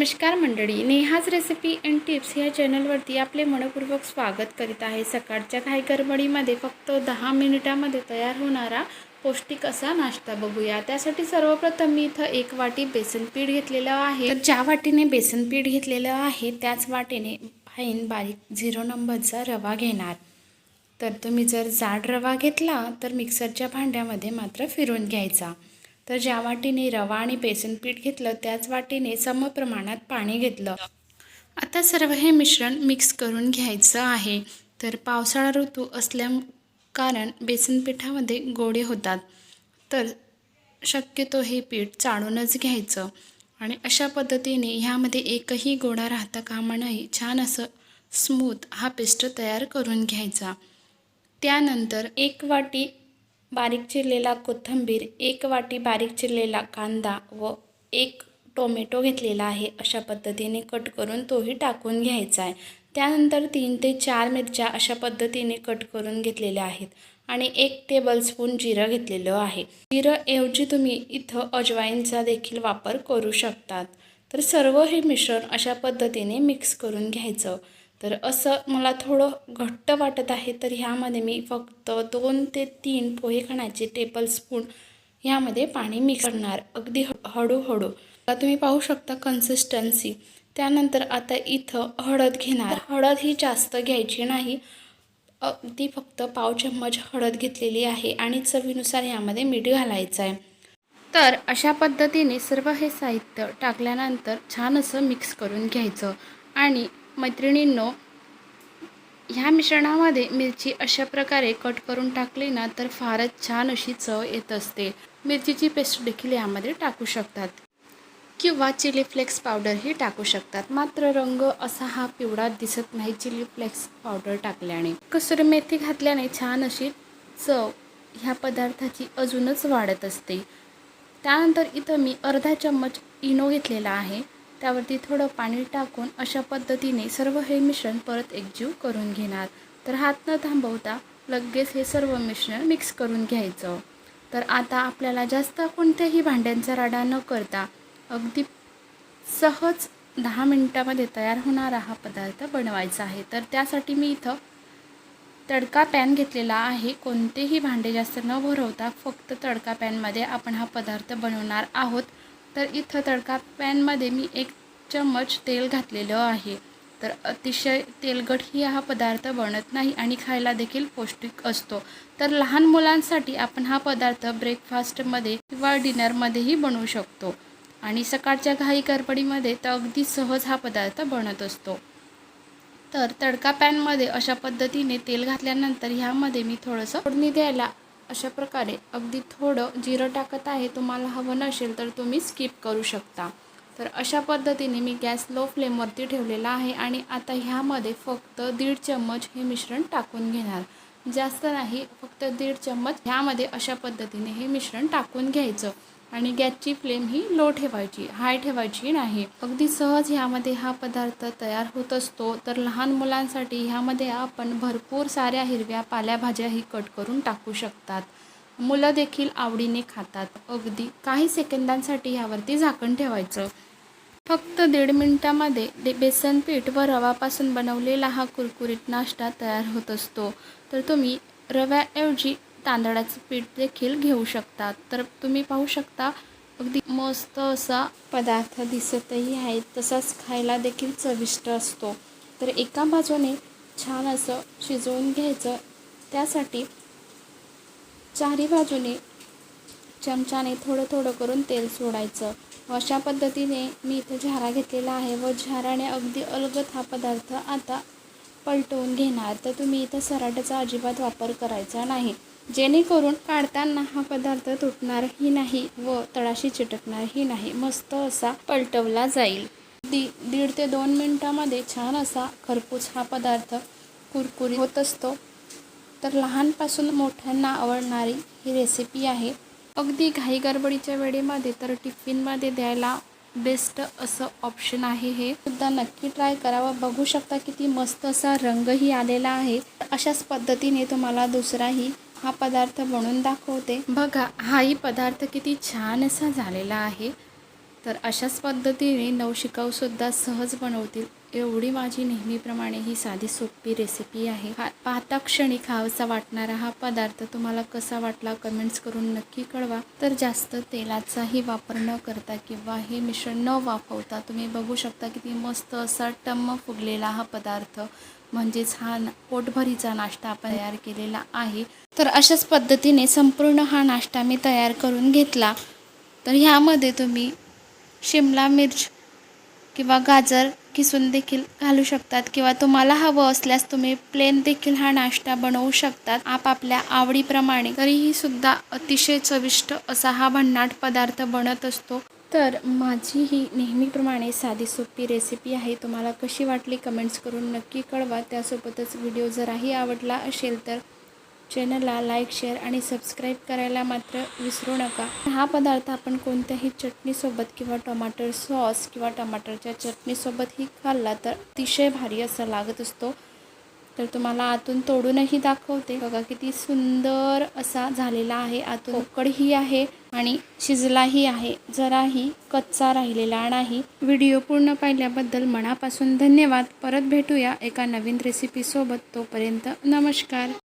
नमस्कार मंडळी Neha's recipe and tips ह्या चॅनलवरती आपले मनपूर्वक स्वागत करीत आहे. सकाळच्या घाई गडबडीमध्ये फक्त दहा मिनिटामध्ये तयार होणारा पौष्टिक असा नाश्ता बघूया. त्यासाठी सर्वप्रथम मी इथं एक वाटी बेसन पीठ घेतलेलं आहे. तर ज्या वाटीने बेसन पीठ घेतलेलं आहे त्याच वाटीने फाईन बारीक झिरो नंबरचा रवा घेणार. तर तुम्ही जर जाड रवा घेतला तर मिक्सरच्या भांड्यामध्ये मात्र फिरून घ्यायचा. तर ज्या वाटीने रवा आणि बेसन पीठ घेतलं त्याच वाटीने समप्रमाणात पाणी घेतलं. आता सर्व हे मिश्रण मिक्स करून घ्यायचं आहे. तर पावसाळा ऋतू असल्या कारण बेसन पिठामध्ये गोडे होतात. तर शक्यतो हे पीठ चाळूनच घ्यायचं. आणि अशा पद्धतीने ह्यामध्ये एकही गोडा राहता कामा नाही छान असं स्मूथ हा पेस्ट तयार करून घ्यायचा. त्यानंतर एक वाटी बारीक चिरलेला कोथिंबीर एक वाटी बारीक चिरलेला कांदा व एक टोमॅटो घेतलेला आहे. अशा पद्धतीने कट करून तोही टाकून घ्यायचा आहे. त्यानंतर तीन ते चार मिरच्या अशा पद्धतीने कट करून घेतलेल्या आहेत आणि एक टेबलस्पून जिरं घेतलेलं आहे. जिरं ऐवजी तुम्ही इथं अजवाईनचा देखील वापर करू शकतात. तर सर्व हे मिश्रण अशा पद्धतीने मिक्स करून घ्यायचं. तर असं मला थोडं घट्ट वाटत आहे तर ह्यामध्ये मी फक्त दोन ते तीन पोहे खाण्याचे टेबल स्पून ह्यामध्ये पाणी मिक्स करणार अगदी हळूहळू. आता तुम्ही पाहू शकता कन्सिस्टन्सी त्यानंतर आता इथं हळद घेणार. हळद ही जास्त घ्यायची नाही. अगदी फक्त पाव चम्मच हळद घेतलेली आहे आणि चवीनुसार यामध्ये मीठ घालायचं आहे तर अशा पद्धतीने सर्व हे साहित्य टाकल्यानंतर छान असं मिक्स करून घ्यायचं आणि मैत्रिणींनो ह्या मिश्रणामध्ये मिरची अशा प्रकारे कट करून टाकली ना तर फारच छान अशी चव येत असते. मिरचीची पेस्ट देखील यामध्ये टाकू शकतात. किंवा चिली फ्लेक्स पावडरही टाकू शकतात. मात्र रंग असा हा पिवळा दिसत नाही चिली फ्लेक्स पावडर टाकल्याने. कसुरी मेथी घातल्याने छान अशी चव ह्या पदार्थाची अजूनच वाढत असते. त्यानंतर इथं मी अर्धा चम्मच इनो घेतलेला आहे. त्यावरती थोडं पाणी टाकून अशा पद्धतीने सर्व हे मिश्रण परत एकजीव करून घेणार. तर हात न थांबवता लगेच हे सर्व मिश्रण मिक्स करून घ्यायचं. तर आता आपल्याला जास्त कोणत्याही भांड्यांचा राडा न करता अगदी सहज दहा मिनटामध्ये तयार होणारा हा पदार्थ बनवायचा आहे. तर त्यासाठी मी इथं तडका पॅन घेतलेला आहे. कोणतेही भांडे जास्त न भरवता फक्त तडका पॅनमध्ये आपण हा पदार्थ बनवणार आहोत. तर इथं तडका पॅनमध्ये मी एक चम्मच तेल घातलेलं आहे. तर अतिशय तेलगटही हा पदार्थ बनत नाही आणि खायला देखील पौष्टिक असतो. तर लहान मुलांसाठी आपण हा पदार्थ ब्रेकफास्टमध्ये किंवा डिनरमध्येही बनवू शकतो. आणि सकाळच्या घाई गडबडीमध्ये तर अगदी सहज हा पदार्थ बनत असतो. तर तडका पॅनमध्ये अशा पद्धतीने तेल घातल्यानंतर ह्यामध्ये मी थोडंसं फोडणी द्यायला अशा प्रकारे अगदी थोडं जिरं टाकत आहे तुम्हाला हवं नसेल तर तुम्ही स्किप करू शकता. तर अशा पद्धतीने मी गॅस लो फ्लेमवरती ठेवलेला आहे आणि आता ह्यामध्ये फक्त दीड चम्मच हे मिश्रण टाकून घेणार. जास्त नाही फक्त दीड चम्मच ह्यामध्ये अशा पद्धतीने हे मिश्रण टाकून घ्यायचं. आणि गॅसची फ्लेम ही लो ठेवायची हाय ठेवायची नाही. अगदी सहज ह्यामध्ये हा पदार्थ तयार होत असतो. तर लहान मुलांसाठी ह्यामध्ये आपण भरपूर साऱ्या हिरव्या पाल्याभाज्याही कट करून टाकू शकतात. मुलं देखील आवडीने खातात. अगदी काही सेकंदांसाठी ह्यावरती झाकण ठेवायचं. फक्त दीड मिनटामध्ये दे बेसन पीठ व रवापासून बनवलेला हा कुरकुरीत नाश्ता तयार होत असतो. तर तुम्ही रव्याऐवजी तांदळाचं पीठ देखील घेऊ शकता. तर तुम्ही पाहू शकता अगदी मस्त असा पदार्थ दिसतही आहे. तसाच खायला देखील चविष्ट असतो. तर एका बाजूने छान असं शिजवून घ्यायचं. त्यासाठी चारी बाजूने चमच्याने थोडं थोडं करून तेल सोडायचं. अशा पद्धतीने मी इथं झारा घेतलेला आहे व झाराने अगदी अलगत हा पदार्थ आता पलटवून घेणार. तर तुम्ही इथं सराट्याचा अजिबात वापर करायचा नाही. जेणेकरून काढताना हा पदार्थ तुटणारही नाही व तळाशी चिटकणारही नाही. मस्त असा पलटवला जाईल. दी दीड ते दोन मिनटामध्ये छान असा खरपूस हा पदार्थ कुरकुरी होत असतो. तर लहानपासून मोठ्यांना आवडणारी ही रेसिपी आहे. अगदी घाई गडबडीच्या वेळेमध्ये तर टिफिनमध्ये द्यायला बेस्ट असं ऑप्शन आहे हे. सुद्धा नक्की ट्राय करावा. बघू शकता किती मस्त असा रंगही आलेला आहे. अशाच पद्धतीने तुम्हाला दुसराही हा पदार्थ बनवून दाखवते. बघा हाही पदार्थ किती छान असा झालेला आहे. तर अशाच पद्धतीने नवशिकाऊसुद्धा सहज बनवतील. एवढी माझी नेहमीप्रमाणे ही साधी सोपी रेसिपी आहे. हा पाहता क्षणी खावसा वाटणारा हा पदार्थ तुम्हाला कसा वाटला कमेंट्स करून नक्की कळवा. तर जास्त तेलाचाही वापर न करता किंवा हे मिश्रण न वाफवता तुम्ही बघू शकता किती मस्त असा टम्म फुगलेला हा पदार्थ. म्हणजेच हा ना- पोटभरीचा नाश्ता आपण तयार केलेला आहे. तर अशाच पद्धतीने संपूर्ण हा नाश्ता मी तयार करून घेतला. तर ह्यामध्ये तुम्ही शिमला मिर्च किंवा गाजर किसून देखील घालू शकतात किंवा तुम्हाला हवं असल्यास तुम्ही प्लेन देखील हा नाश्ता बनवू शकतात. आपापल्या आवडीप्रमाणे. तरीही सुद्धा अतिशय चविष्ट असा हा भन्नाट पदार्थ बनत असतो. तर माझी ही नेहमीप्रमाणे साधी सोपी रेसिपी आहे. तुम्हाला कशी वाटली कमेंट्स करून नक्की कळवा. त्यासोबतच व्हिडिओ जराही आवडला असेल तर चॅनलला लाईक शेअर आणि सबस्क्राईब करायला मात्र विसरू नका. हा पदार्थ आपण कोणत्याही चटणीसोबत किंवा टमाटर सॉस किंवा टमाटरच्या चटणीसोबतही खाल्ला तर अतिशय भारी असा लागत असतो. तर तुम्हाला आतून तोडूनही दाखवते. बघा किती सुंदर असा झालेला आहे. आतून उकडही आहे आणि शिजलाही आहे. जराही कच्चा राहिलेला नाही. व्हिडिओ पूर्ण पाहिल्याबद्दल मनापासून धन्यवाद. परत भेटूया एका नवीन रेसिपीसोबत तोपर्यंत नमस्कार.